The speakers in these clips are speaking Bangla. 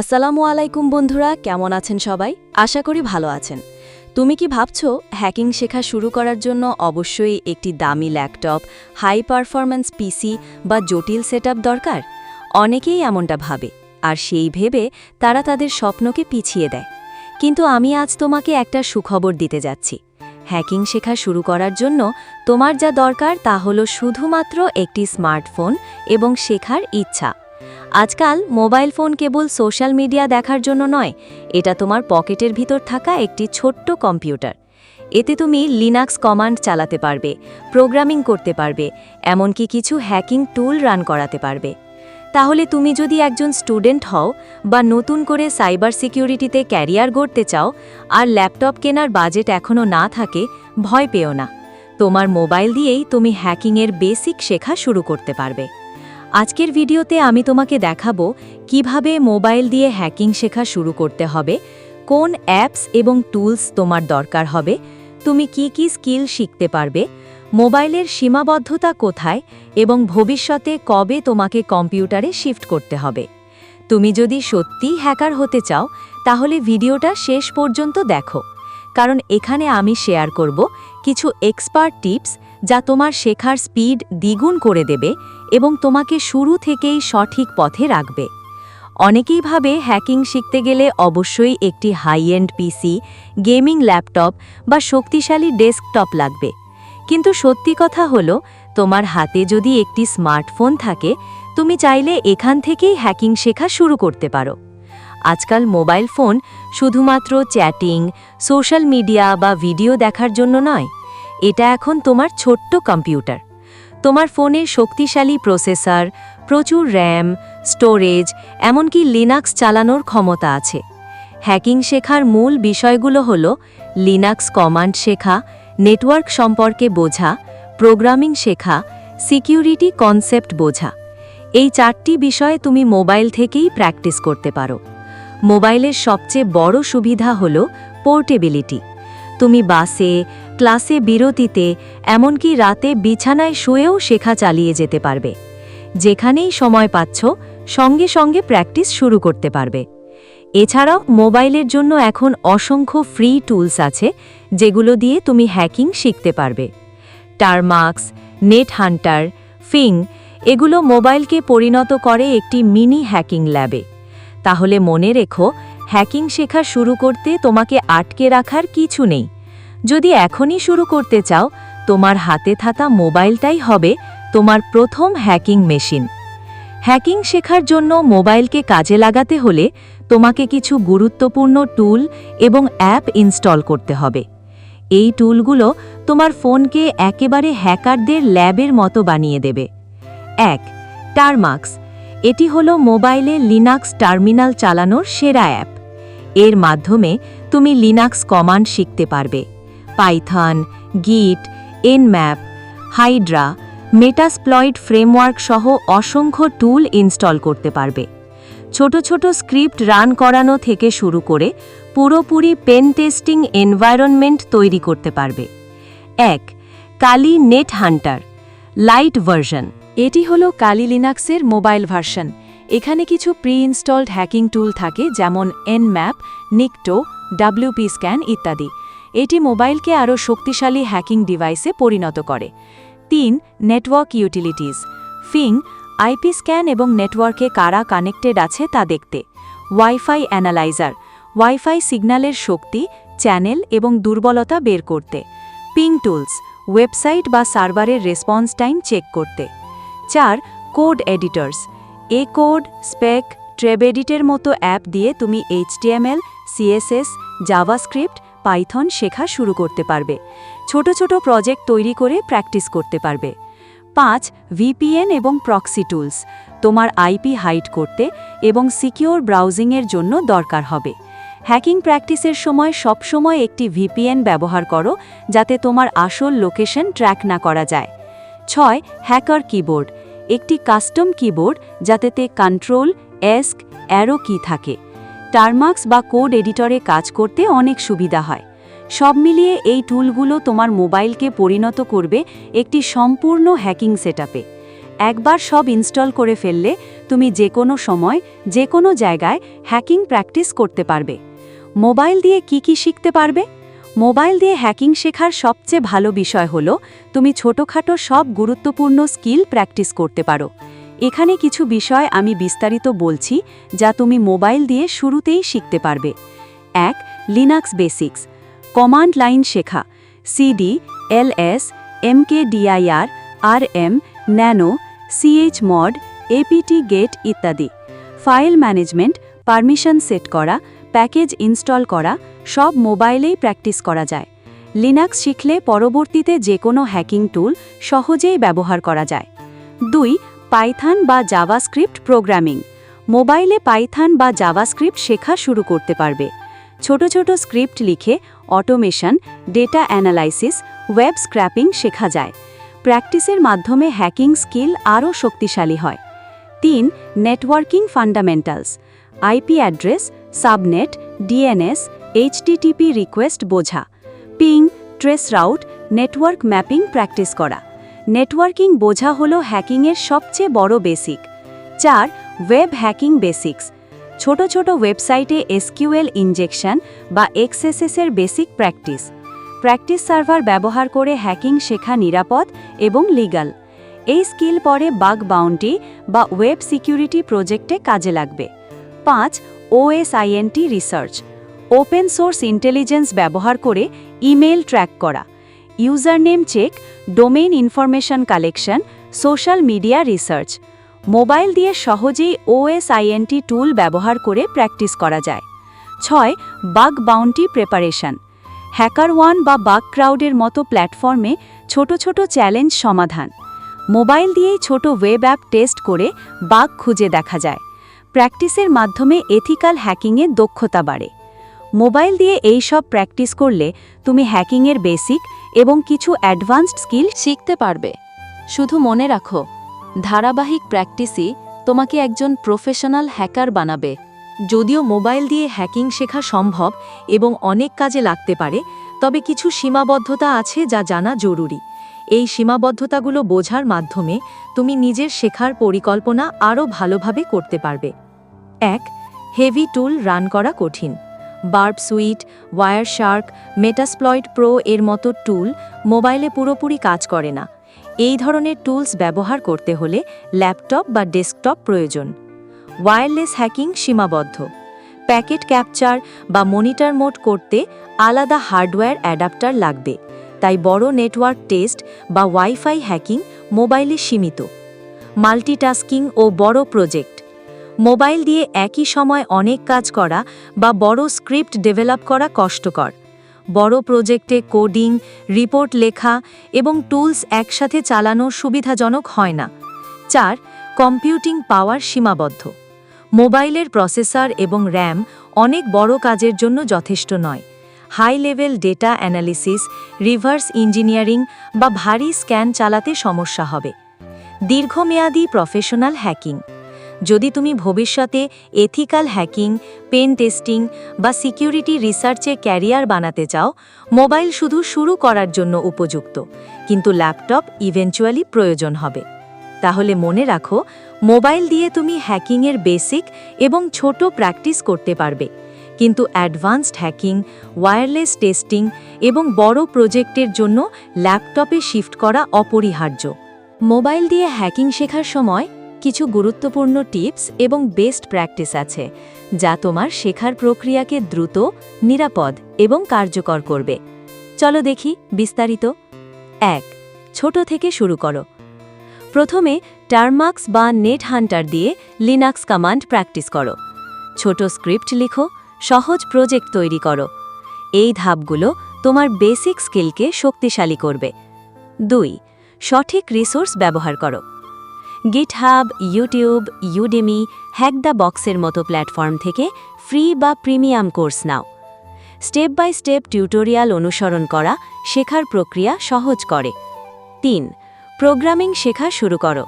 আসসালামু আলাইকুম বন্ধুরা, কেমন আছেন সবাই? আশা করি ভালো আছেন। তুমি কি ভাবছ, হ্যাকিং শেখা শুরু করার জন্য অবশ্যই একটি দামি ল্যাপটপ, হাই পারফরম্যান্স পিসি বা জটিল সেটআপ দরকার? অনেকেই এমনটা ভাবে, আর সেই ভেবে তারা তাদের স্বপ্নকে পিছিয়ে দেয়। কিন্তু আমি আজ তোমাকে একটা সুখবর দিতে যাচ্ছি। হ্যাকিং শেখা শুরু করার জন্য তোমার যা দরকার তা হলো শুধুমাত্র একটি স্মার্টফোন এবং শেখার ইচ্ছা। আজকাল মোবাইল ফোন কেবল সোশ্যাল মিডিয়া দেখার জন্য নয়, এটা তোমার পকেটের ভিতর থাকা একটি ছোট্ট কম্পিউটার। এতে তুমি লিনাক্স কমান্ড চালাতে পারবে, প্রোগ্রামিং করতে পারবে, এমনকি কিছু হ্যাকিং টুল রান করাতে পারবে। তাহলে তুমি যদি একজন স্টুডেন্ট হও বা নতুন করে সাইবার সিকিউরিটিতে ক্যারিয়ার গড়তে চাও আর ল্যাপটপ কেনার বাজেট এখনও না থাকে, ভয় পেও না। তোমার মোবাইল দিয়েই তুমি হ্যাকিংয়ের বেসিক শেখা শুরু করতে পারবে। আজকের ভিডিওতে আমি তোমাকে দেখাবো কীভাবে মোবাইল দিয়ে হ্যাকিং শেখা শুরু করতে হবে, কোন অ্যাপস এবং টুলস তোমার দরকার হবে, তুমি কি কি স্কিল শিখতে পারবে, মোবাইলের সীমাবদ্ধতা কোথায় এবং ভবিষ্যতে কবে তোমাকে কম্পিউটারে শিফট করতে হবে। তুমি যদি সত্যিই হ্যাকার হতে চাও, তাহলে ভিডিওটা শেষ পর্যন্ত দেখো, কারণ এখানে আমি শেয়ার করব কিছু এক্সপার্ট টিপস যা তোমার শেখার স্পিড দ্বিগুণ করে দেবে এবং তোমাকে শুরু থেকেই সঠিক পথে রাখবে। অনেকেই ভাবে হ্যাকিং শিখতে গেলে অবশ্যই একটি high end PC, gaming laptop বা শক্তিশালী ডেস্কটপ লাগবে। কিন্তু সত্যি কথা হলো, তোমার হাতে যদি একটি স্মার্টফোন থাকে, তুমি চাইলে এখান থেকেই হ্যাকিং শেখা শুরু করতে পারো। আজকাল মোবাইল ফোন শুধুমাত্র চ্যাটিং, সোশ্যাল মিডিয়া বা ভিডিও দেখার জন্য নয় এটা এখন তোমার ছোট্ট কম্পিউটার। তোমার ফোনে শক্তিশালী প্রসেসর, প্রচুর র্যাম, স্টোরেজ, এমনকি লিনাক্স চালানোর ক্ষমতা আছে। হ্যাকিং শেখার মূল বিষয়গুলো হল লিনাক্স কমান্ড শেখা, নেটওয়ার্ক সম্পর্কে বোঝা, প্রোগ্রামিং শেখা, সিকিউরিটি কনসেপ্ট বোঝা। এই চারটি বিষয়ে তুমি মোবাইল থেকেই প্র্যাকটিস করতে পারো। মোবাইলের সবচেয়ে বড় সুবিধা হল পোর্টেবিলিটি। তুমি বাসে ক্লাসে বিরতিতে, এমনকি রাতে বিছানায় শুয়েও শেখা চালিয়ে যেতে পারবে। যেখানেই সময় পাচ্ছ, সঙ্গে সঙ্গে প্র্যাকটিস শুরু করতে পারবে। এছাড়াও মোবাইলের জন্য এখন অসংখ্য ফ্রি টুলস আছে, যেগুলো দিয়ে তুমি হ্যাকিং শিখতে পারবে। টারমার্কস নেট হান্টার, ফিং, এগুলো মোবাইলকে পরিণত করে একটি মিনি হ্যাকিং ল্যাবে। তাহলে মনে রেখো, হ্যাকিং শেখা শুরু করতে তোমাকে আটকে রাখার কিছু নেই। যদি এখনই শুরু করতে চাও, তোমার হাতে থাকা মোবাইলটাই হবে তোমার প্রথম হ্যাকিং মেশিন। হ্যাকিং শেখার জন্য মোবাইলকে কাজে লাগাতে হলে তোমাকে কিছু গুরুত্বপূর্ণ টুল এবং অ্যাপ ইনস্টল করতে হবে। এই টুলগুলো তোমার ফোনকে একেবারে হ্যাকারদের ল্যাবের মতো বানিয়ে দেবে। এক টারমার্কস এটি হলো মোবাইলে লিনাক্স টার্মিনাল চালানোর সেরা অ্যাপ। এর মাধ্যমে তুমি লিনাক্স কমান্ড শিখতে পারবে। পাইথন, গিট, এনম্যাপ, হাইড্রা, মেটাসপ্লয়েড ফ্রেমওয়ার্ক সহ অসংখ্য টুল ইনস্টল করতে পারবে। ছোট ছোট স্ক্রিপ্ট রান করানো থেকে শুরু করে পুরোপুরি পেন টেস্টিং এনভায়রনমেন্ট তৈরি করতে পারবে। এক, Kali net hunter, light version. এটি হলো কালি লিনাক্সের মোবাইল ভার্সন। এখানে কিছু প্রি ইনস্টলড হ্যাকিং টুল থাকে যেমন এনম্যাপ, নিকটো, ডাব্লিউপি স্ক্যান ইত্যাদি। এটি মোবাইলকে আরও শক্তিশালী হ্যাকিং ডিভাইসে পরিণত করে। তিন, network utilities. Fing IP scan এবং নেটওয়ার্কে কারা কানেক্টেড আছে তা দেখতে। Wifi analyser. ওয়াইফাই সিগন্যালের শক্তি, চ্যানেল এবং দুর্বলতা বের করতে। Ping tools. ওয়েবসাইট বা সার্ভারের রেসপন্স টাইম চেক করতে। চার, code editors. Acode, Spck, Treb এডিটের মতো অ্যাপ দিয়ে তুমি এইচটিএমএল, সিএসএস, জাভাস্ক্রিপ্ট পাইথন শেখা শুরু করতে পারবে। ছোট ছোট প্রজেক্ট তৈরি করে প্র্যাকটিস করতে পারবে। পাঁচ, ভিপিএন এবং প্রক্সি টুলস। তোমার আইপি হাইড করতে এবং সিকিওর ব্রাউজিংয়ের জন্য দরকার হবে। হ্যাকিং প্র্যাকটিসের সময় সবসময় একটি ভিপিএন ব্যবহার করো, যাতে তোমার আসল লোকেশন ট্র্যাক না করা যায়। ছয়, হ্যাকার কিবোর্ড। একটি কাস্টম কিবোর্ড যাতেতে কন্ট্রোল, এস্ক, অ্যারো কি থাকে। টারমার্কস বা কোড এডিটরে কাজ করতে অনেক সুবিধা হয়। সব মিলিয়ে এই টুলগুলো তোমার মোবাইলকে পরিণত করবে একটি সম্পূর্ণ হ্যাকিং সেটআপে। একবার সব ইনস্টল করে ফেললে তুমি যে কোনো সময় যে কোনো জায়গায় হ্যাকিং প্র্যাকটিস করতে পারবে। মোবাইল দিয়ে কি কি শিখতে পারবে? মোবাইল দিয়ে হ্যাকিং শেখার সবচেয়ে ভালো বিষয় হলো, তুমি ছোটখাটো সব গুরুত্বপূর্ণ স্কিল প্র্যাকটিস করতে পারো। এখানে কিছু বিষয় আমি বিস্তারিত বলছি, যা তুমি মোবাইল দিয়ে শুরুতেই শিখতে পারবে। এক লিনাক্স বেসিক্স কমান্ড লাইন শেখা। CD LS MKDIR R M nano CH mod APT get ইত্যাদি। ফাইল ম্যানেজমেন্ট পারমিশন সেট করা প্যাকেজ ইনস্টল করা, সব মোবাইলেই প্র্যাকটিস করা যায়। লিনাক্স শিখলে পরবর্তীতে যে কোনো হ্যাকিং টুল সহজেই ব্যবহার করা যায়। দুই পাইথান বা জাভাস্ক্রিপ্ট প্রোগ্রামিং। মোবাইলে পাইথান বা জাভাস্ক্রিপ্ট শেখা শুরু করতে পারবে। ছোট ছোট স্ক্রিপ্ট লিখে automation, data analysis, web scraping শেখা যায়। প্র্যাকটিসের মাধ্যমে হ্যাকিং স্কিল আরও শক্তিশালী হয়। তিন, networking fundamentals. IP address, subnet, DNS, HTTP request বোঝা। Ping trace route network mapping practice করা। নেটওয়ার্কিং বোঝা হল হ্যাকিংয়ের সবচেয়ে বড় বেসিক। চার, ওয়েব হ্যাকিং বেসিক্স। ছোট ছোট ওয়েবসাইটে এসকিউএল ইনজেকশন বা এক্সএসএসের বেসিক প্র্যাকটিস। প্র্যাকটিস সার্ভার ব্যবহার করে হ্যাকিং শেখা নিরাপদ এবং লিগাল। এই স্কিল পরে বাগ বাউন্টি বা ওয়েব সিকিউরিটি প্রজেক্টে কাজে লাগবে। পাঁচ OSINT research. Open source intelligence ব্যবহার করে ইমেল ট্র্যাক করা। User name check, domain information collection, social media research. Mobile দিয়ে সহজেই ওএসআইএনটি টুল ব্যবহার করে প্র্যাকটিস করা যায়। ছয় bug bounty preparation. Hacker one বা বাগ ক্রাউডের মতো প্ল্যাটফর্মে ছোট ছোট চ্যালেঞ্জ সমাধান। মোবাইল দিয়েই ছোট ওয়েব অ্যাপ টেস্ট করে বাগ খুঁজে দেখা যায়। প্র্যাকটিসের মাধ্যমে এথিক্যাল হ্যাকিংয়ে দক্ষতা বাড়ে। মোবাইল দিয়ে এই সব প্র্যাকটিস করলে তুমি হ্যাকিংয়ের বেসিক এবং কিছু অ্যাডভান্সড স্কিল শিখতে পারবে। শুধু মনে রাখো, ধারাবাহিক প্র্যাকটিসই তোমাকে একজন প্রফেশনাল হ্যাকার বানাবে। যদিও মোবাইল দিয়ে হ্যাকিং শেখা সম্ভব এবং অনেক কাজে লাগতে পারে, তবে কিছু সীমাবদ্ধতা আছে যা জানা জরুরি। এই সীমাবদ্ধতাগুলো বোঝার মাধ্যমে তুমি নিজের শেখার পরিকল্পনা আরও ভালোভাবে করতে পারবে। এক হেভি টুল রান করা কঠিন। Burp Suite Wireshark, Metasploit pro এর মতো টুল মোবাইলে পুরোপুরি কাজ করে না। এই ধরনের টুলস ব্যবহার করতে হলে ল্যাপটপ বা ডেস্কটপ প্রয়োজন। ওয়্যারলেস হ্যাকিং সীমাবদ্ধ। প্যাকেট ক্যাপচার বা মনিটর মোড করতে আলাদা হার্ডওয়্যার অ্যাডাপ্টার লাগবে। তাই বড় নেটওয়ার্ক টেস্ট বা ওয়াইফাই হ্যাকিং মোবাইলে সীমিত। মাল্টিটাস্কিং ও বড় প্রজেক্ট। মোবাইল দিয়ে একই সময় অনেক কাজ করা বা বড় স্ক্রিপ্ট ডেভেলপ করা কষ্টকর। বড় প্রজেক্টে কোডিং, রিপোর্ট লেখা এবং টুলস একসাথে চালানো সুবিধাজনক হয় না। চার, কম্পিউটিং পাওয়ার সীমাবদ্ধ। মোবাইলের প্রসেসর এবং র্যাম অনেক বড় কাজের জন্য যথেষ্ট নয়। High level data analysis, reverse engineering বা ভারী স্ক্যান চালাতে সমস্যা হবে। দীর্ঘমেয়াদী প্রফেশনাল হ্যাকিং। যদি তুমি ভবিষ্যতে এথিক্যাল হ্যাকিং পেন টেস্টিং বা সিকিউরিটি রিসার্চে ক্যারিয়ার বানাতে চাও মোবাইল শুধু শুরু করার জন্য উপযুক্ত, কিন্তু ল্যাপটপ ইভেনচুয়ালি প্রয়োজন হবে। তাহলে মনে রাখো মোবাইল দিয়ে তুমি হ্যাকিংয়ের বেসিক এবং ছোট প্র্যাকটিস করতে পারবে, কিন্তু অ্যাডভান্সড হ্যাকিং ওয়্যারলেস টেস্টিং এবং বড় প্রজেক্টের জন্য ল্যাপটপে শিফট করা অপরিহার্য। মোবাইল দিয়ে হ্যাকিং শেখার সময় কিছু গুরুত্বপূর্ণ টিপস এবং বেস্ট প্র্যাকটিস আছে, যা তোমার শেখার প্রক্রিয়াকে দ্রুত, নিরাপদ এবং কার্যকর করবে। চলো দেখি বিস্তারিত। এক, ছোট থেকে শুরু করো। প্রথমে টার্মাক্স বা নেট হান্টার দিয়ে লিনাক্স কমান্ড প্র্যাকটিস করো। ছোট স্ক্রিপ্ট লিখো, সহজ প্রজেক্ট তৈরি করো। এই ধাপগুলো তোমার বেসিক স্কিলকে শক্তিশালী করবে। দুই, সঠিক রিসোর্স ব্যবহার করো। GitHub YouTube Udemy hack the বক্সের মতো প্ল্যাটফর্ম থেকে ফ্রি বা প্রিমিয়াম কোর্স নাও। স্টেপ বাই স্টেপ টিউটোরিয়াল অনুসরণ করা শেখার প্রক্রিয়া সহজ করে। তিন প্রোগ্রামিং শেখা শুরু করো।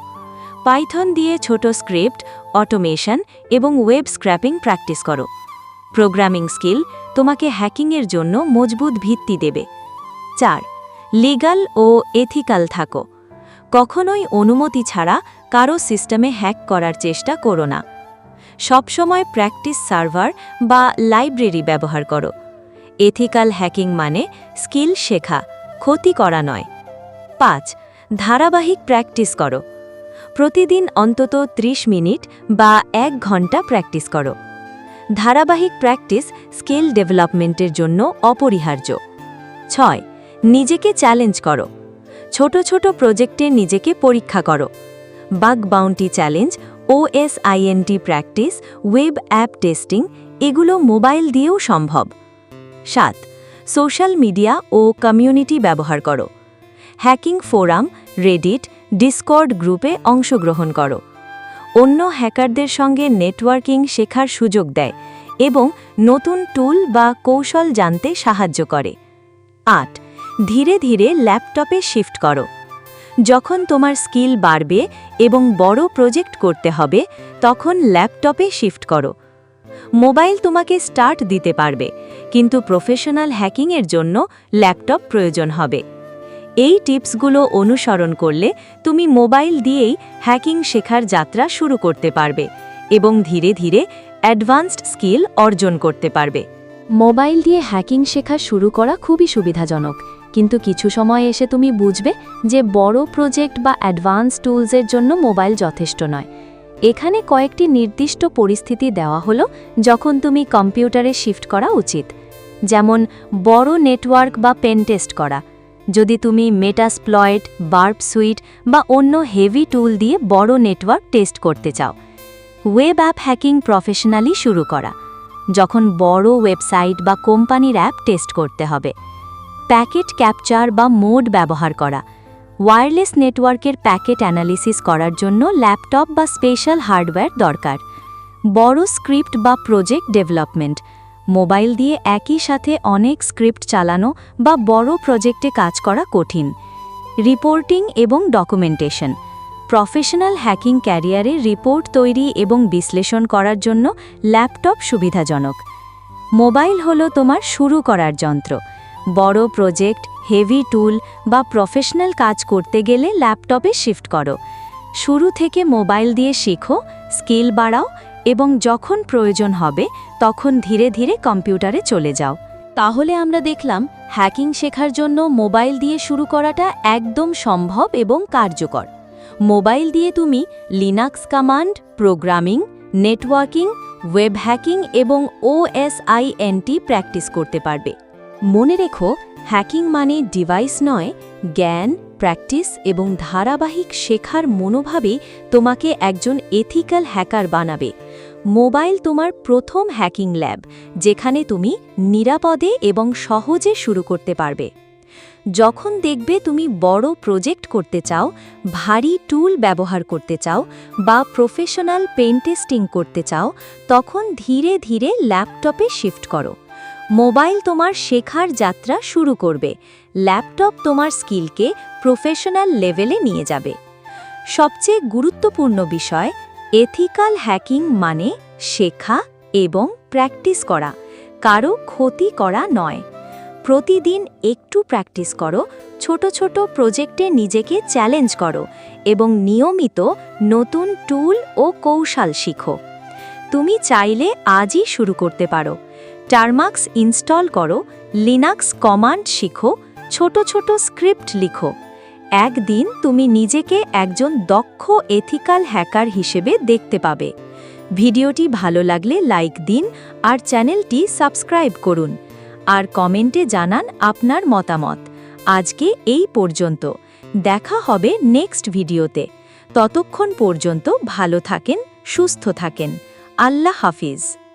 পাইথন দিয়ে ছোট স্ক্রিপ্ট অটোমেশন এবং ওয়েব স্ক্র্যাপিং প্র্যাকটিস করো। প্রোগ্রামিং স্কিল তোমাকে হ্যাকিংয়ের জন্য মজবুত ভিত্তি দেবে। চার লিগাল ও এথিক্যাল থাকো। কখনোই অনুমতি ছাড়া কারও সিস্টেমে হ্যাক করার চেষ্টা করো না। সবসময় প্র্যাকটিস সার্ভার বা লাইব্রেরি ব্যবহার করো। এথিক্যাল হ্যাকিং মানে স্কিল শেখা, ক্ষতি করা নয়। পাঁচ, ধারাবাহিক প্র্যাকটিস করো। প্রতিদিন অন্তত ৩০ মিনিট বা এক ঘণ্টা প্র্যাকটিস করো। ধারাবাহিক প্র্যাকটিস স্কিল ডেভেলপমেন্টের জন্য অপরিহার্য। ছয়, নিজেকে চ্যালেঞ্জ করো। ছোট ছোট প্রজেক্টে নিজেকে পরীক্ষা করো। Bug bounty challenge OSINT practice, web app testing, এগুলো মোবাইল দিয়েও সম্ভব। সাত, সোশ্যাল মিডিয়া ও কমিউনিটি ব্যবহার করো। হ্যাকিং ফোরাম, রেডিট, ডিসকর্ড গ্রুপে অংশগ্রহণ করো। অন্য হ্যাকারদের সঙ্গে নেটওয়ার্কিং শেখার সুযোগ দেয় এবং নতুন টুল বা কৌশল জানতে সাহায্য করে। আট ধীরে ধীরে ল্যাপটপে শিফট করো। যখন তোমার স্কিল বাড়বে এবং বড় প্রজেক্ট করতে হবে, তখন ল্যাপটপে শিফট করো। মোবাইল তোমাকে স্টার্ট দিতে পারবে, কিন্তু প্রফেশনাল হ্যাকিংয়ের জন্য ল্যাপটপ প্রয়োজন হবে। এই টিপসগুলো অনুসরণ করলে তুমি মোবাইল দিয়েই হ্যাকিং শেখার যাত্রা শুরু করতে পারবে এবং ধীরে ধীরে অ্যাডভান্সড স্কিল অর্জন করতে পারবে। মোবাইল দিয়ে হ্যাকিং শেখা শুরু করা খুবই সুবিধাজনক। কিন্তু কিছু সময় এসে তুমি বুঝবে যে বড় প্রজেক্ট বা অ্যাডভান্স টুলসের জন্য মোবাইল যথেষ্ট নয়। এখানে কয়েকটি নির্দিষ্ট পরিস্থিতি দেওয়া হলো যখন তুমি কম্পিউটারে শিফট করা উচিত। যেমন, বড় নেটওয়ার্ক বা পেন টেস্ট করা। যদি তুমি মেটাসপ্লয়েট বার্প সুইট বা অন্য হেভি টুল দিয়ে বড় নেটওয়ার্ক টেস্ট করতে চাও। ওয়েব অ্যাপ হ্যাকিং প্রফেশনালি শুরু করা। যখন বড় ওয়েবসাইট বা কোম্পানির অ্যাপ টেস্ট করতে হবে। প্যাকেট ক্যাপচার বা মোড ব্যবহার করা। ওয়্যারলেস নেটওয়ার্কের প্যাকেট অ্যানালিসিস করার জন্য ল্যাপটপ বা স্পেশাল হার্ডওয়্যার দরকার। বড় স্ক্রিপ্ট বা প্রজেক্ট ডেভেলপমেন্ট। মোবাইল দিয়ে একই সাথে অনেক স্ক্রিপ্ট চালানো বা বড় প্রজেক্টে কাজ করা কঠিন। রিপোর্টিং এবং ডকুমেন্টেশন। প্রফেশনাল হ্যাকিং ক্যারিয়ারে রিপোর্ট তৈরি এবং বিশ্লেষণ করার জন্য ল্যাপটপ সুবিধাজনক। মোবাইল হলো তোমার শুরু করার যন্ত্র। বড় প্রজেক্ট, হেভি টুল বা প্রফেশনাল কাজ করতে গেলে ল্যাপটপে শিফট করো। শুরু থেকে মোবাইল দিয়ে শিখো, স্কিল বাড়াও এবং যখন প্রয়োজন হবে, তখন ধীরে ধীরে কম্পিউটারে চলে যাও। তাহলে আমরা দেখলাম, হ্যাকিং শেখার জন্য মোবাইল দিয়ে শুরু করাটা একদম সম্ভব এবং কার্যকর। মোবাইল দিয়ে তুমি Linux command, programming, networking, web hacking এবং ওএসআইএনটি প্র্যাকটিস করতে পারবে। মনে রেখো হ্যাকিং মানে ডিভাইস নয়, জ্ঞান প্র্যাকটিস এবং ধারাবাহিক শেখার মনোভাবে তোমাকে একজন এথিক্যাল হ্যাকার বানাবে। মোবাইল তোমার প্রথম হ্যাকিং ল্যাব যেখানে তুমি নিরাপদে এবং সহজে শুরু করতে পারবে। যখন দেখবে তুমি বড় প্রজেক্ট করতে চাও, ভারী টুল ব্যবহার করতে চাও বা প্রফেশনাল পেন্টেস্টিং করতে চাও, তখন ধীরে ধীরে ল্যাপটপে শিফট করো। মোবাইল তোমার শেখার যাত্রা শুরু করবে। ল্যাপটপ তোমার স্কিলকে প্রফেশনাল লেভেলে নিয়ে যাবে। সবচেয়ে গুরুত্বপূর্ণ বিষয়, এথিক্যাল হ্যাকিং মানে শেখা এবং প্র্যাকটিস করা, কারও ক্ষতি করা নয়। প্রতিদিন একটু প্র্যাকটিস করো, ছোট ছোট প্রজেক্টে নিজেকে চ্যালেঞ্জ করো এবং নিয়মিত নতুন টুল ও কৌশল শিখো। তুমি চাইলে আজই শুরু করতে পারো। টার্মাক্স ইনস্টল করো, লিনাক্স কমান্ড শিখো, ছোট ছোট স্ক্রিপ্ট লিখো। একদিন তুমি নিজেকে একজন দক্ষ এথিক্যাল হ্যাকার হিসেবে দেখতে পাবে। ভিডিওটি ভালো লাগলে লাইক দিন আর চ্যানেলটি সাবস্ক্রাইব করুন। আর কমেন্টে জানান আপনার মতামত। আজকে এই পর্যন্ত। দেখা হবে নেক্সট ভিডিওতে। ততক্ষণ পর্যন্ত ভালো থাকেন, সুস্থ থাকেন। আল্লাহ হাফিজ।